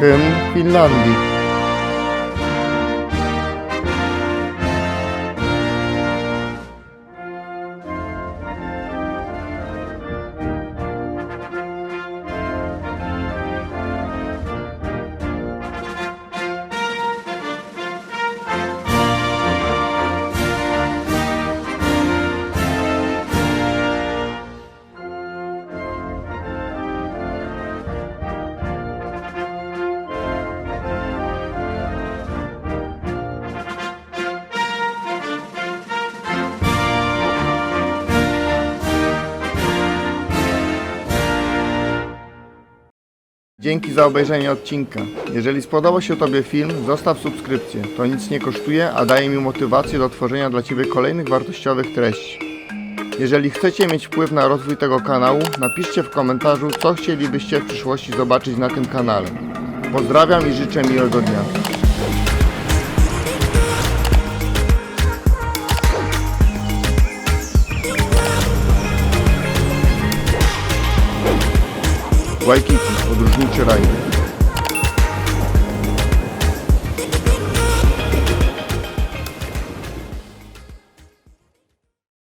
Hemd wie Dzięki za obejrzenie odcinka. Jeżeli spodobał się Tobie film, zostaw subskrypcję. To nic nie kosztuje, a daje mi motywację do tworzenia dla Ciebie kolejnych wartościowych treści. Jeżeli chcecie mieć wpływ na rozwój tego kanału, napiszcie w komentarzu, co chcielibyście w przyszłości zobaczyć na tym kanale. Pozdrawiam i życzę miłego dnia. Вайкікі, подружничі райони.